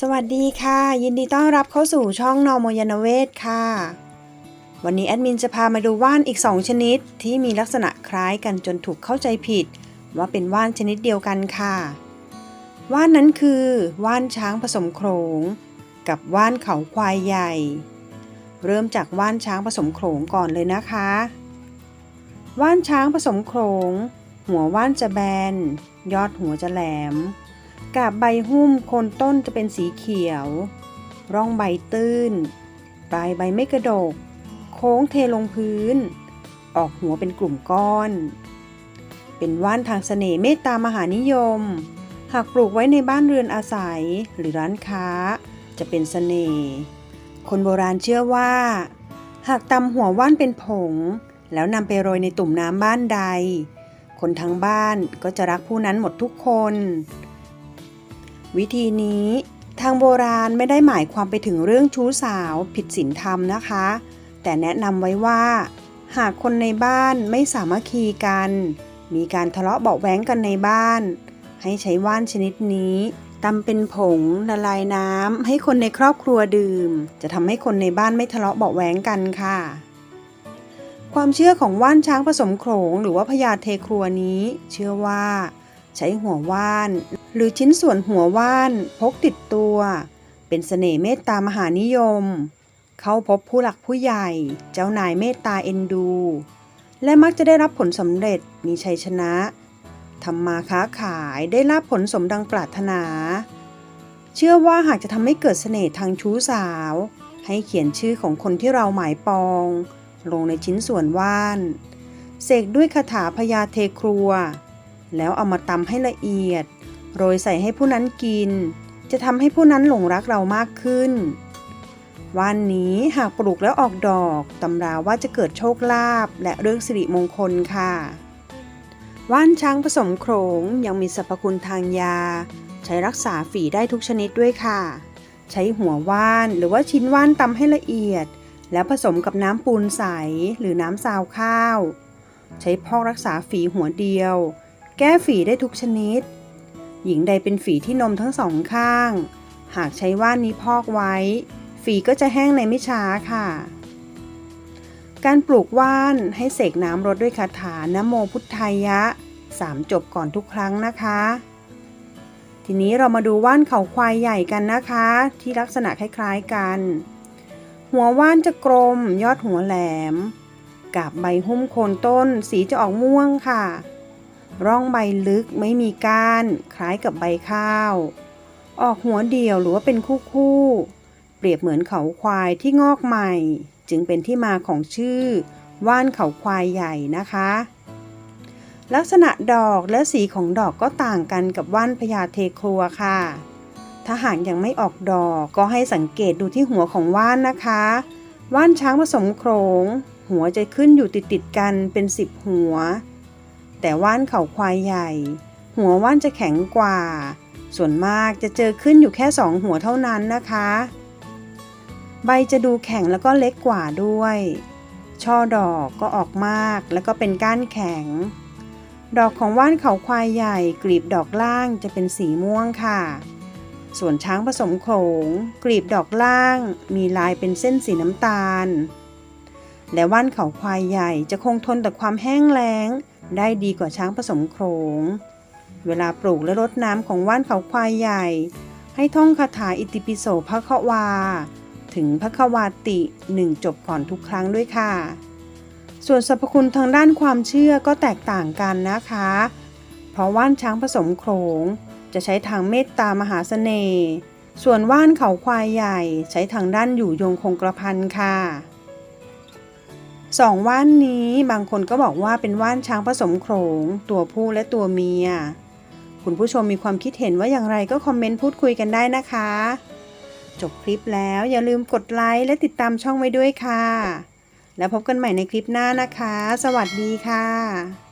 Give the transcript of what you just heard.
สวัสดีค่ะ ยินดีต้อนรับเข้าสู่ช่องนอมยานเวศค่ะ วันนี้แอดมินจะพามาดูว่านอีก 2 ชนิดที่มีลักษณะคล้ายกันจนถูกเข้าใจผิด ว่าเป็นว่านชนิดเดียวกันค่ะ ว่านนั้นคือว่านช้างผสมโขงกับว่านเขาควายใหญ่ เริ่มจากว่านช้างผสมโขงก่อนเลยนะคะ ว่านช้างผสมโขงหัวว่านจะแบน ยอดหัวจะแหลม กาบใบหุ้มโคนต้นจะเป็นสีเขียว ร่องใบตื้น ปลายใบไม่กระดก โค้งเทลงพื้น ออกหัวเป็นกลุ่มก้อน เป็นว่านทางเสน่ห์เมตตามหานิยม หากปลูกไว้ในบ้านเรือนอาศัยหรือร้านค้า จะเป็นเสน่ห์ คนโบราณเชื่อว่า หากตำหัวว่านเป็นผง แล้วนำไปโรยในตุ่มน้ำบ้านใด คนทั้งบ้านก็จะรักผู้นั้นหมดทุกคน วิธีนี้ทางโบราณไม่ได้หมายความไปถึงเรื่องชู้สาวผิดศีลธรรมนะคะ แต่แนะนำไว้ว่า หากคนในบ้านไม่สามัคคีกัน มีการทะเลาะเบาะแว้งกันในบ้าน ให้ใช้ว่านชนิดนี้ตำเป็นผงละลายน้ำให้คนในครอบครัวดื่ม จะทำให้คนในบ้านไม่ทะเลาะเบาะแว้งกันค่ะ ความเชื่อของว่านช้างผสมโขลงหรือว่าพญาเทครัวนี้ เชื่อว่า ใช้หัวว่าน หรือชิ้นส่วนหัวว่านพกติดตัว เป็นเสน่ห์เมตตามหานิยม เข้าพบผู้หลักผู้ใหญ่ เจ้านายเมตตาเอ็นดู และมักจะได้รับผลสำเร็จมีชัยชนะทำมาค้าขายได้รับผลสมดังปรารถนา เชื่อว่าหากจะทำให้เกิดเสน่ห์ทางชู้สาว ให้เขียนชื่อของคนที่เราหมายปอง ลงในชิ้นส่วนว่าน เสกด้วยคาถาพญาเทครัว แล้วเอามาตำให้ละเอียด โรยใส่ให้ผู้นั้นกิน จะทำให้ผู้นั้นหลงรักเรามากขึ้นว่านนี้หากปลูกแล้วออกดอกตำราว่าจะเกิดโชคลาภและเรื่องสิริมงคลค่ะว่านช้างผสมโขงยังมีสรรพคุณทางยา ใช้รักษาฝีได้ทุกชนิดด้วยค่ะ ใช้หัวว่านหรือว่าชิ้นว่านตำให้ละเอียด แล้วผสมกับน้ำปูนใสหรือน้ำซาวข้าว ใช้พอกรักษาฝีหัวเดียว แก้ฝีได้ทุกชนิด หญิงใดเป็นฝีที่นมทั้งสองข้าง หากใช้ว่านนี้พอกไว้ ฝีก็จะแห้งในไม่ช้าค่ะ การปลูกว่านให้เสกน้ำรดด้วยคาถานโมพุทธายะสามจบก่อนทุกครั้งนะคะ ทีนี้เรามาดูว่านเขาควายใหญ่กันนะคะ ที่ลักษณะคล้ายๆกัน หัวว่านจะกลม ยอดหัวแหลมกาบใบหุ้มโคนต้น สีจะออกม่วงค่ะ ร่องใบลึกไม่มีก้าน คล้ายกับใบข้าว ออกหัวเดียวหรือว่าเป็นคู่คู่ๆเปรียบเหมือนเขาควายที่งอกใหม่ จึงเป็นที่มาของชื่อ ว่านเขาควายใหญ่นะคะ ลักษณะดอกและสีของดอกก็ต่างกันกับว่านพญาเทครัวค่ะ ถ้าหากยังไม่ออกดอกก็ให้สังเกตดูที่หัวของว่านนะคะ ว่านช้างผสมโขงหัวจะขึ้นอยู่ติดติดๆกันเป็นสิบหัว แต่ว่านเขาควายใหญ่ หัวว่านจะแข็งกว่า ส่วนมากจะเจอขึ้นอยู่แค่สองหัวเท่านั้นนะคะ ใบจะดูแข็งแล้วก็เล็กกว่าด้วย ช่อดอกก็ออกมากแล้วก็เป็นก้านแข็ง ดอกของว่านเขาควายใหญ่กลีบดอกล่างจะเป็นสีม่วงค่ะ ส่วนช้างผสมโขงกลีบดอกล่าง มีลายเป็นเส้นสีน้ำตาลและว่านเขาควายใหญ่จะคงทนต่อความแห้งแล้ง ได้ดีกว่าช้างผสมโขงเวลาปลูกและรดน้ำของว่านเขาควายใหญ่ ให้ท่องคาถาอิติปิโสพระควา ถึงพระควาติหนึ่งจบก่อนทุกครั้งด้วยค่ะ ส่วนสรรพคุณทางด้านความเชื่อก็แตกต่างกันนะคะ เพราะว่านช้างผสมโขงจะใช้ทางเมตตามหาเสน่ห์ ส่วนว่านเขาควายใหญ่ใช้ทางด้านอยู่ยงคงกระพันค่ะ สองว่านนี้บางคนก็บอกว่าเป็นว่านช้างผสมโขงตัวผู้และตัวเมีย คุณผู้ชมมีความคิดเห็นว่าอย่างไรก็คอมเมนต์พูดคุยกันได้นะคะ จบคลิปแล้วอย่าลืมกดไลค์และติดตามช่องไว้ด้วยค่ะ แล้วพบกันใหม่ในคลิปหน้านะคะ สวัสดีค่ะ